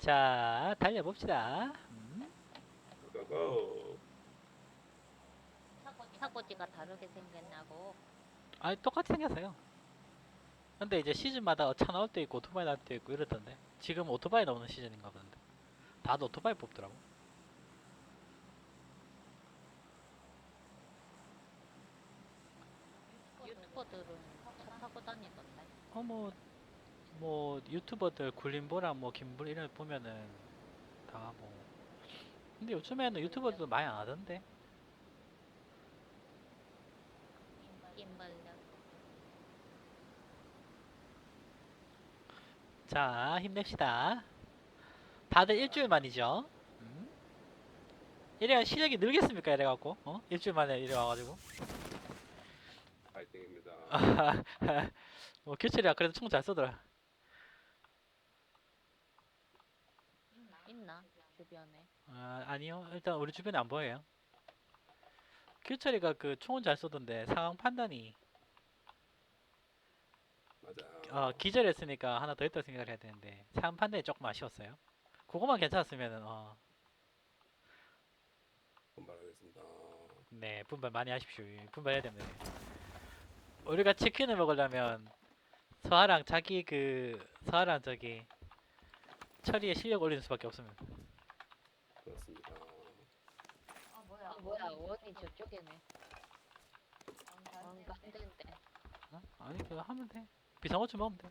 자, 달려봅시다. 음. 고고. 사고지가 다르게 생겼냐고. 아니, 똑같이 생겼어요. 근데 이제 시즌마다 차 나올 때 있고 오토바이 나올 때 있고 이러던데. 지금 오토바이 나오는 시즌인가 본데. 다들 오토바이 뽑더라고. 유튜버들은 차 타고 다니던데. 어, 뭐, 뭐, 유튜버들 굴림보랑 뭐, 김불 이런 거 보면은 다 뭐. 근데 요즘에는 유튜버들도 많이 안 하던데. 자, 힘냅시다. 다들 일주일 만이죠? 음? 이래야 실력이 늘겠습니까? 이래갖고, 어? 일주일 만에 이래 와가지고. 파이팅입니다. 뭐, 규철이가 그래도 총 잘 쏘더라. 있나? 주변에. 아, 아니요. 일단 우리 주변에 안 보여요. 규철이가 그 총은 잘 쏘던데 상황 판단이 맞아. 어, 기절했으니까 하나 더 있다 생각을 해야 되는데 상황 판단이 조금 아쉬웠어요. 그거만 괜찮았으면은 어, 분발하겠습니다. 네 분발 많이 하십시오. 분발해야 됩니다. 우리가 치킨을 먹으려면 서아랑 자기 그 서아랑 저기 철이의 실력 올리는 수밖에 없습니다. 그렇습니다. 아 뭐야? 뭐야? 원이 저쪽에네. 된대. 어? 아니 그거 하면 돼. 비상호출 먹으면 돼.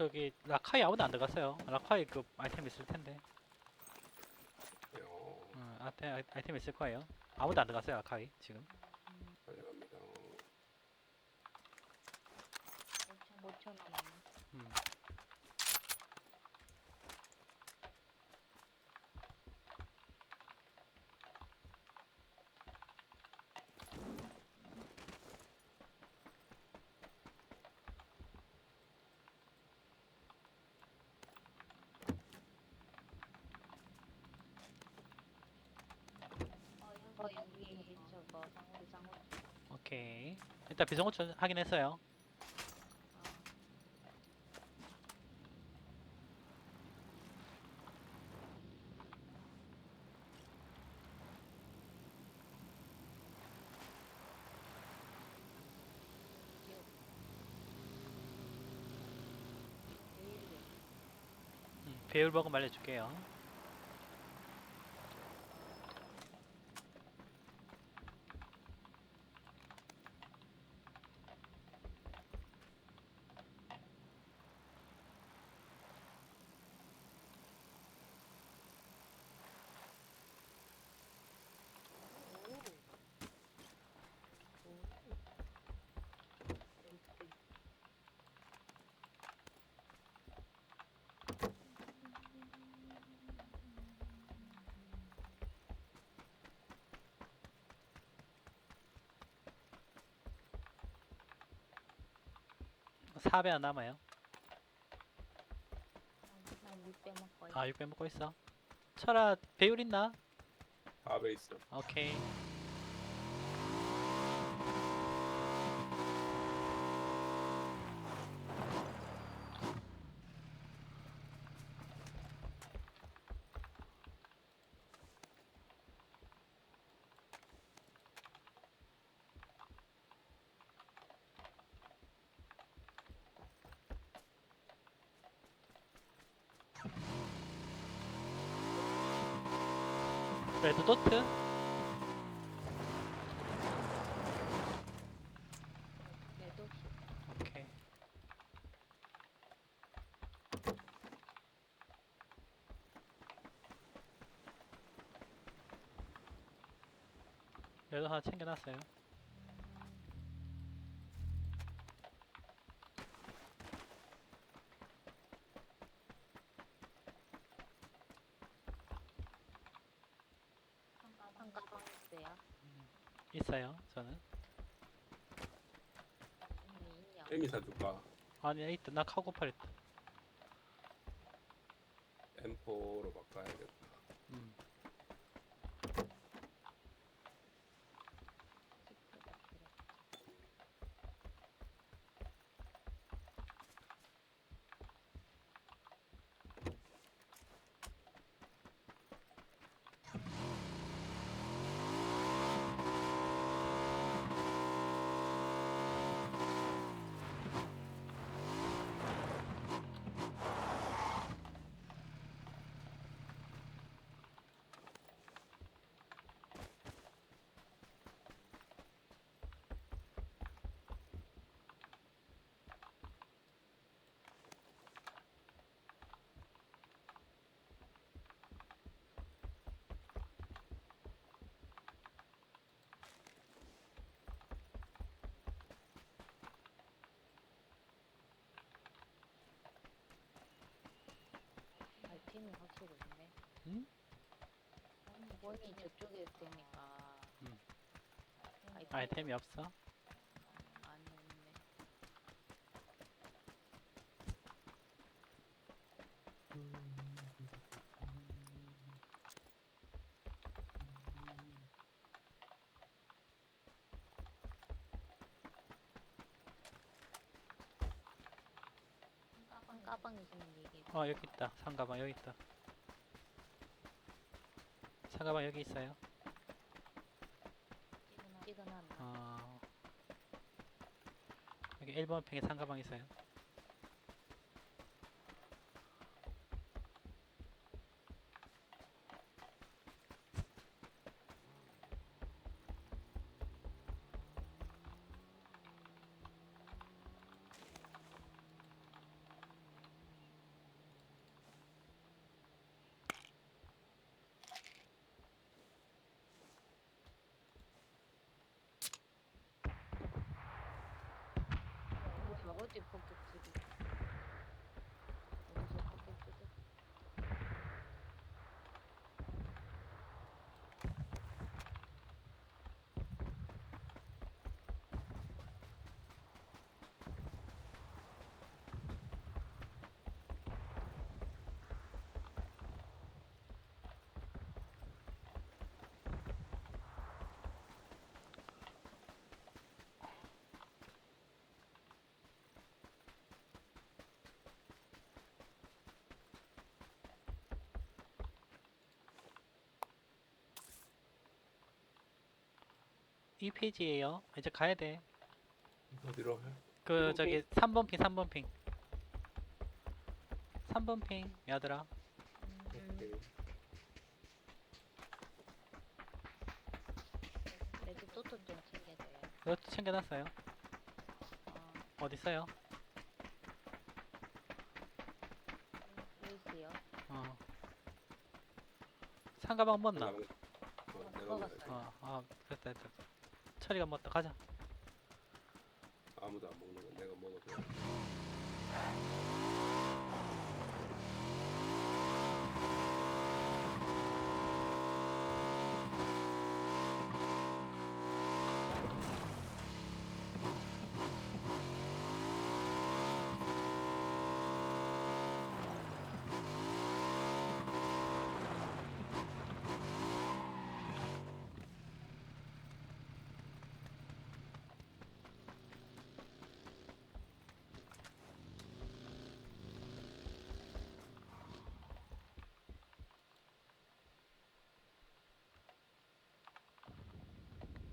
저기 라카이 아무도 안 들어갔어요. 라카이 그 아이템 있을 텐데. 요. 응, 아이템 아이템 있을 거예요. 아무도 안 들어갔어요 라카이 지금. 달려갑니다. 5천 원. 음. 어 여기 저거 상호 상호. 오케이. 비상호출 확인했어요. 음, 배율버거 말려줄게요 .4배 안 남아요. 한 600. 육배 먹고 있아 6배 먹고 있어 철아 배율 있나? 밥에 있어. 오케이 레드 도트. 얘도 오케이. 얘도 하나 챙겨놨어요 아니 있다 나 카고팔 있다 M4로 바꿔야겠다. 음. 아이템이 확실히 없네. 응? 원이 저쪽에 있으니까. 음. 아이템이 아이템이 없어 많이 없네. 가방 가방 있으면 얘기해. 어 여기 있다. 상가방 여기 있다. 상가방 여기 있어요. 찍어놨나? 어 여기 1번 팽에 상가방 있어요 이 페이지에요 이제 가야 돼그 어디로 해? 그 저기 3번 핑 3번 핑 3번 핑 얘들아 음, 오케이. 레드 또또 좀 챙겨줘요. 이것도 챙겨놨어요 어, 어디 있어요? 루이스요. 어 상가방 먹나? 어, 내가 먹었어요. 먹어야지. 어, 아 됐다 됐다 철이가 먹다. 가자. 아무도 안 먹는 건 내가 먹어도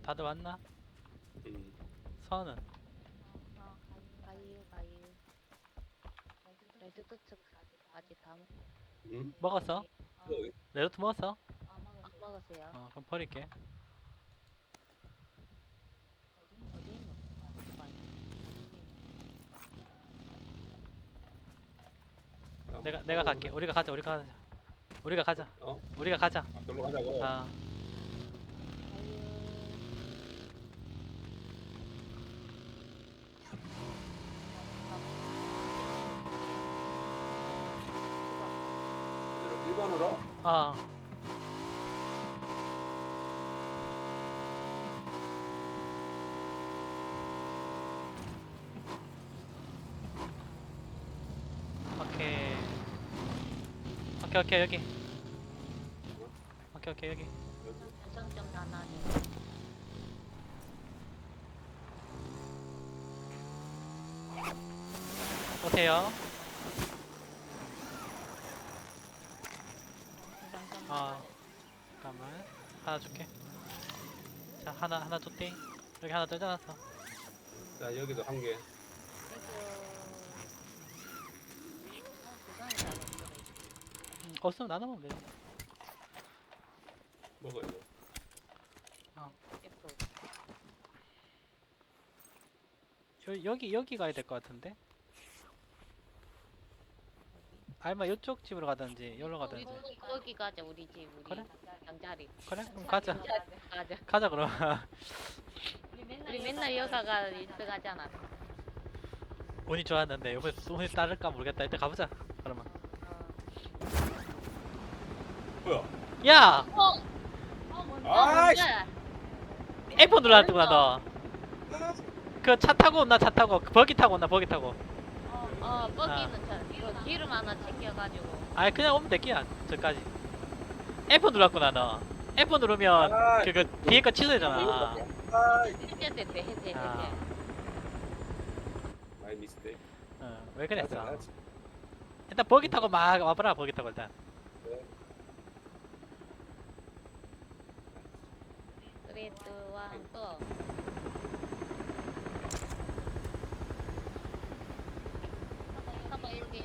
다들 왔나? 음. 서는 가유 가유. 레드 도트 아직 다 먹- 음? 먹었어? 여기 레드트 먹었어? 안 먹었어요. 어 그럼 버릴게 어디 있노? 나 내가 내가 갈게 우리가 가자 우리가 가자 우리가 가자 어? 우리가 가자 아, 놀러 가자고. 아 얘들아, 일반으로? 아. 오케이. 오케이 오케이 여기. 오케이 오케이 여기. 결정점 나나니. 오세요. 결정점 아 잠깐만 하나 줄게. 자 하나 하나 줬대. 여기 하나 떠져놨어. 자, 여기도 한 개. 음, 없으면 나눠 먹으면 돼. 먹어, 이거. 여, 여기 여기 가야 될 것 같은데. 알마 이쪽 집으로 가든지 여기로 가든지. 거기 가자 우리 집 우리 그래? 양자리. 그래? 그럼 가자. 가자. 가자 그럼. 우리 맨날 여가가 있어가잖아. 운이 좋았는데 이번에 운이 따를까 모르겠다. 일단 가보자. 그러면. 뭐야? 야, 아이씨! F 눌렀구나 너. 그 차 타고 온나 차 타고 그 버기 타고 온나 버기 타고. 어 거기는 저 이거 기름 하나 챙겨가지고. 아니 그냥 오면 될게야 저까지. F 눌렀구나 너. F 누르면 아, 그거 뒤에 거 취소되잖아. 해제됐대 해제 해제. 아, 마이 미스테이크. 어, 왜 그랬어? 맞아. 일단 버기 타고 막 와봐라 버기 타고 일단. 그래도 왕또 한번 여기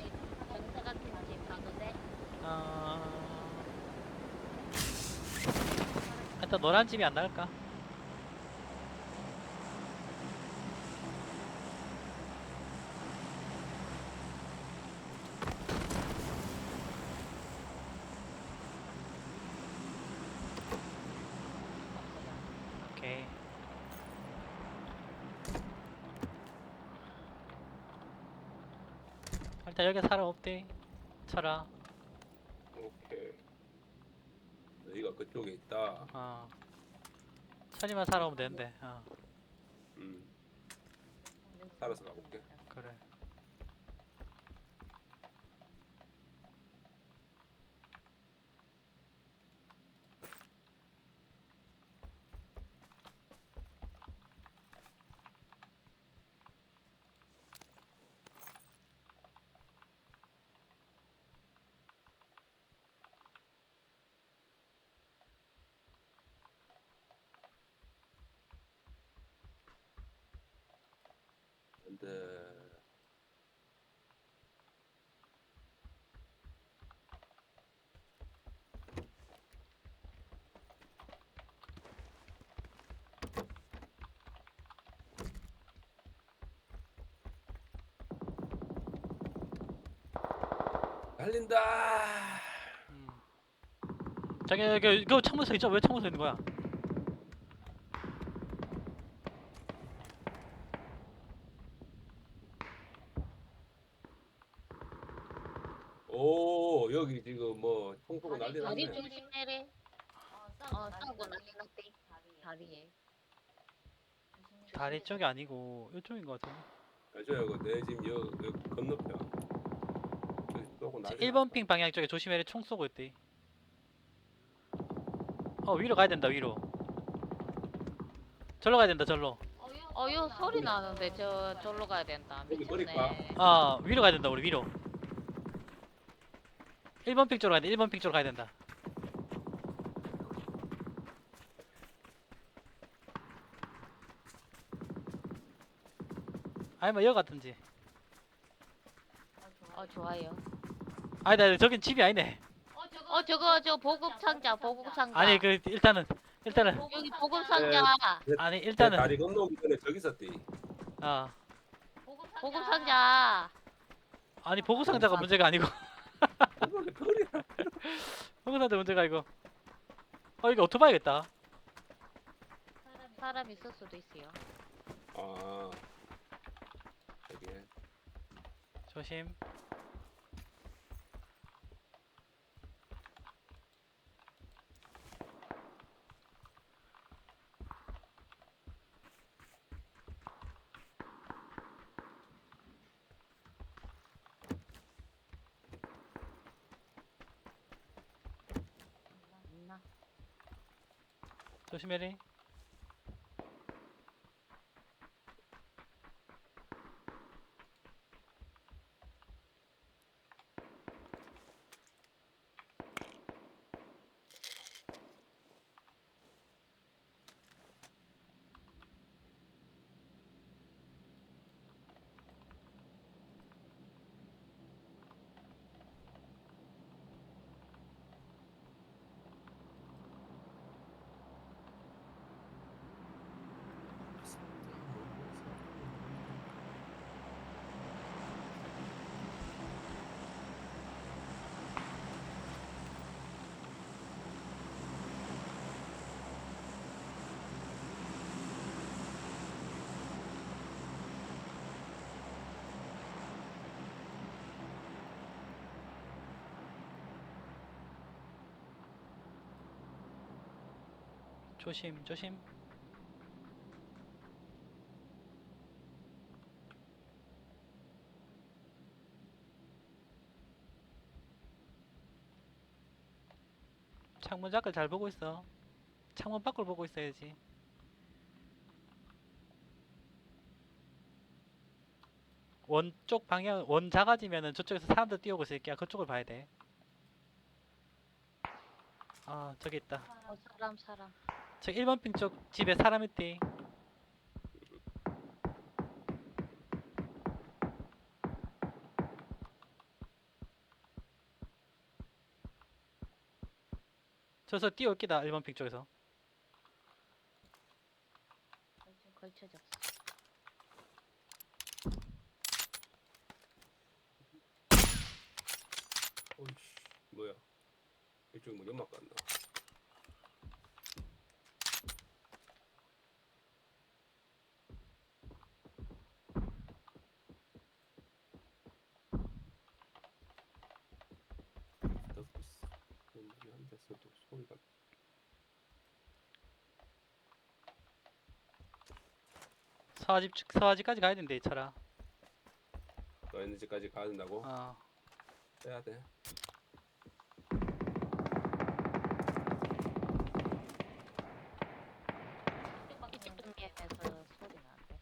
전사 같은 집 가도 돼? 어... 일단 노란 집이 안? 오케이. 일단 여기 사람 없대. 쳐라. 오케이. 그쪽에 있다. 어. 천이만 살아오면 되는데. 어. 음. 살아서 가볼게. 그래. 근데 달린다. 음. 저기 여기 이거 창문석 있죠? 왜 창문석 있는 거야? 오 여기 지금 뭐 총쏘고 난리 다리 났네. 조심해래. 어 싸우고 난리 났대. 다리에. 다리 쪽이 아니고 이쪽인 것 같은데. 맞아요. 그내 집 여, 여 건너편. 여기 쏘고 난리 1번 났다. 핑 방향 쪽에 조심해라 총 쏘고 있대. 어 위로 가야 된다 위로. 절로 가야 된다 절로. 어요 소리 나는데 저 절로 가야 된다. 여기 미쳤네. 아 위로 가야 된다 우리 위로. 1번 픽 쪽으로 가야 돼. 1번 픽 쪽으로 가야 된다. 아니면 여 뭐 같은지. 어 좋아요. 아니다, 저긴 집이 아니네. 어 저거 저 보급 상자 보급 상자. 아니 그 일단은 일단은 여기 보급 상자 네, 아니 일단은 다리 건너기 전에 저기 있었대. 아 보급 상자. 아니 보급 상자가 문제가 아니고 보고 상자 문제가 아니고. 어 이거 오토바이겠다. 사람 있을 수도 있어요. 아. 여기에. 조심. 있나? 조심해리. 조심 조심. 창문 밖을 잘 보고 있어. 창문 밖을 보고 있어야지. 원쪽 방향 원 작아지면은 저쪽에서 사람들 뛰어오고 있으니까 그쪽을 봐야 돼. 아 저기 있다. 어 사람 사람. 저 1번 핑쪽 집에 사람 있대. 저서 뛰어올 기다 1번 핑 쪽에서. 걸쳐졌어. 어이씨. 뭐야. 이쪽 뭐 연막 갔나. 듣고 있어. 왠지 한 대서도 소리가 쪽- 서아집까지 가야 된대 이 차라. 너 있는 집까지 가야 된다고? 어. 빼야 돼. 이쪽 동네에서 소리 나는데.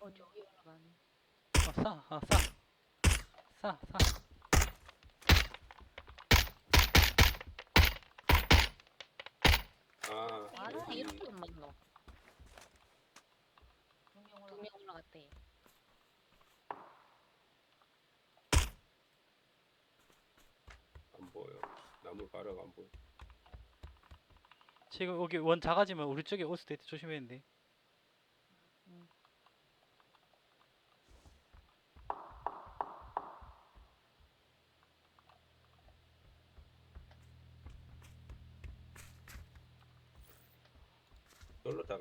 어 저기 올라가네. 어, 싸, 어, 싸, 싸, 싸. 아, 아 여기 이렇게 만나. 두명 올라갔대. 안 보여. 나무 가루가 안 보여. 지금 여기 원 작아지면 우리 쪽에 올 수도 있대 조심해야 된대.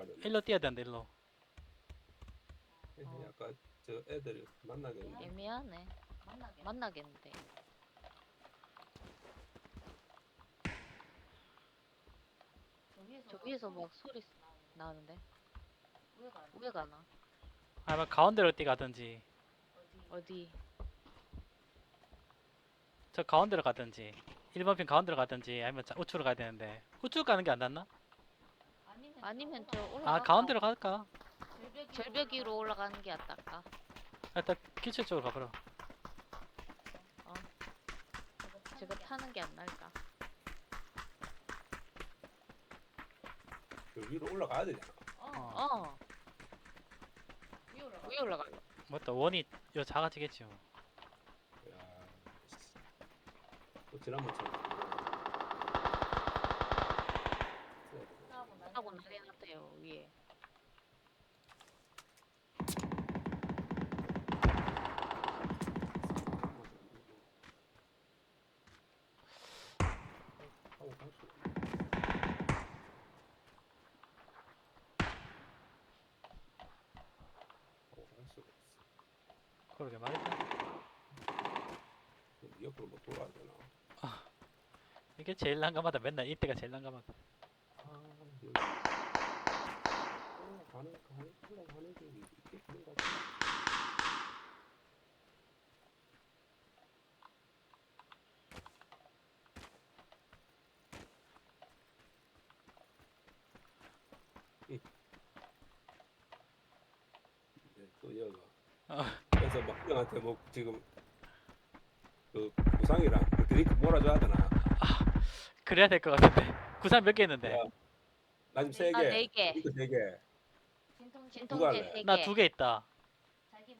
나가는. 일로 뛰어야 된다 일로. 약간 저 애들 만나겠는데. 애매하네. 만나겠는데. 저 위에서 막 소리 나는데. 왜 가나? 아니면 가운데로 뛰가든지 어디? 저 가운데로 가든지 1번 핀 가운데로 가든지 아니면 자- 우측으로 가야 되는데 우측 가는 게 안 낫나? 아니면 저 올라가. 아 가운데로 갈까? 절벽 위로 올라가는 게 낫다까. 일단 기체 쪽으로 가보라. 제가 타는 게 안 날까? 그 위로 올라가야 되잖아. 어. 어. 위에 올라가. 맞다 원이 여 작아지겠지. 뭐. 야, 또 지난번처럼. 그러게 말이다. 그럼 옆으로 뭐 돌아야 되나? 이게 제일 난감하다. 맨날 이때가 제일 난감하다. 아, 여기. 올라가는 가는 올라가는 게 있겠는 것 같아. 응. 네, 또 여가. 어. 그래서 막 형한테 뭐 지금 그 구상이랑 그 드링크 몰아줘야 되나? 그래야 될 것 같은데. 구상 몇 개 있는데. 야, 나 지금 세 개. 아, 네 개. 이거 세 개. 누가 진통제? 세 개. 나 두 개 있다.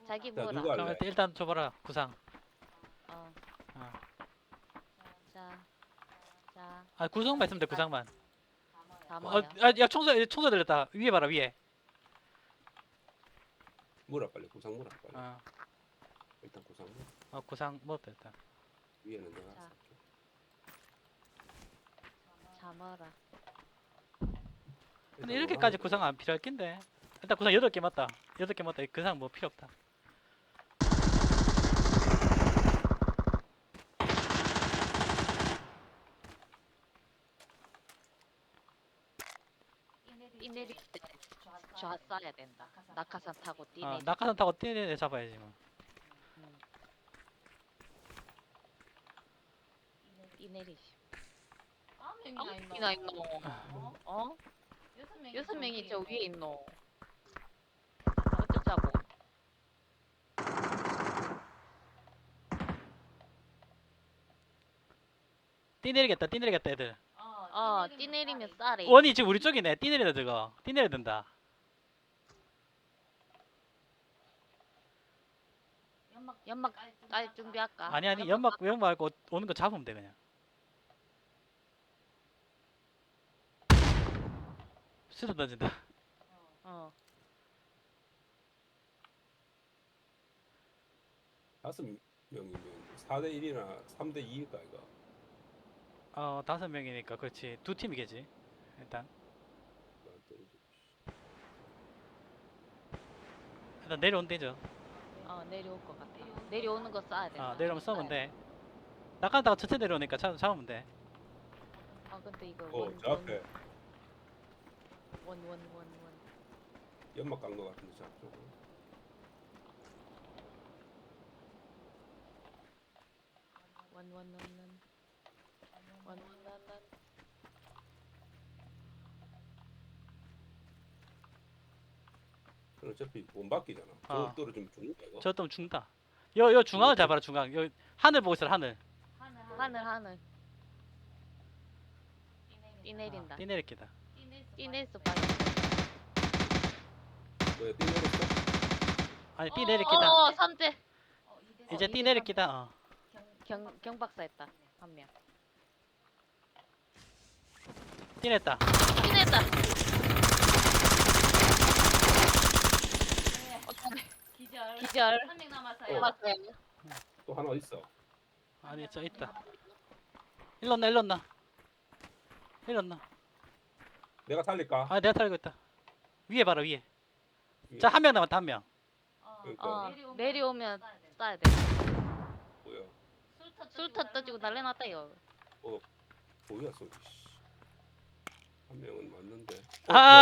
자기 자, 뭐라. 누가 할래? 그러면 일단 줘봐라 구상. 어. 어. 자. 자. 아 있으면 돼 구상만. 다 어, 모여. 아, 야 총소 총소 들렸다. 위에 봐라 위에. 물어 빨리 구상 물어 빨리. 어, 일단 구상 물어. 어 구상 먹었다 일단. 위에는 내가 자. 쌀게. 잠어라. 근데 일단 이렇게까지 구상 안 필요할 낀데. 일단 구상 여덟 개 맞다. 여덟 개 맞다. 구상 뭐 필요 없다. 때좌 쏴야 된다. 낙하산 타고 뛰 어, 내리. 낙하산 타고 뛰는 애 잡아야지 뭐. 뛰 내리시. 아홉 이나 있노. 어? 여섯 명이 저 위에 있노. 어쩌자고. 뛰 내리겠다. 뛰 내리겠다 애들. 어, 뛰 내리면 쌀이. 원이 지금 우리 쪽이네. 뛰 내리다 저거. 뛰 내려야 된다. 연막 깔 준비할까? 아니 아니 연막 연막 말고 오는 거 잡으면 돼 그냥. 수도 던진다. 어. 다섯 명이면 4대 1이나 3대 2일까 이거. 어 다섯 명이니까 그렇지 두 팀이겠지. 일단 일단 내려온 되죠. 어, 내려올 것 같아. 내려오는 거 쏴야 돼. 아 내려오면 쏘면 돼. 낙하다가 천천히 내려오니까 잡, 잡으면 돼. 아, 근데 이거 어, 원, 저 앞에 원, 원, 원, 원, 원. 연막 깐거 같은데 저 앞쪽으로. 원, 원, 원, 원. 원, 원, 원, 원. 어차피 못 바뀌잖아. 아. 저 떨어지면 죽는 거 이거. 저또 죽는다. 여 여 중앙을 잡아라 중앙. 여 하늘 보고 있어 하늘. 하늘, 하늘. 뛰 내린다. 뛰 내릴기다. 뛰 내렸어, 빨리. 뭐야 뛰 내렸어? 아니 뛰 내릴기다. 어, 삼재. 이제 뛰 내릴기다. 어. 경, 경박사 했다. 한 명. 뛰 냈다. 뛰 냈다. 기절. 기절. 한명 남았어요. 맞아요. 또 하나 있어. 아니 저 있다. 일로 나 일로 나. 일로 나. 내가 살릴까? 아 내가 탈고 있다. 위에 봐라 위에. 위에. 자 한 명 남았다 한 명. 그러니까 어, 내려오면 쏴야 돼. 뭐야? 술타 떠지고 난리 났다, 이거. 뭐야 소리. 씨. 한 명은 맞는데. 아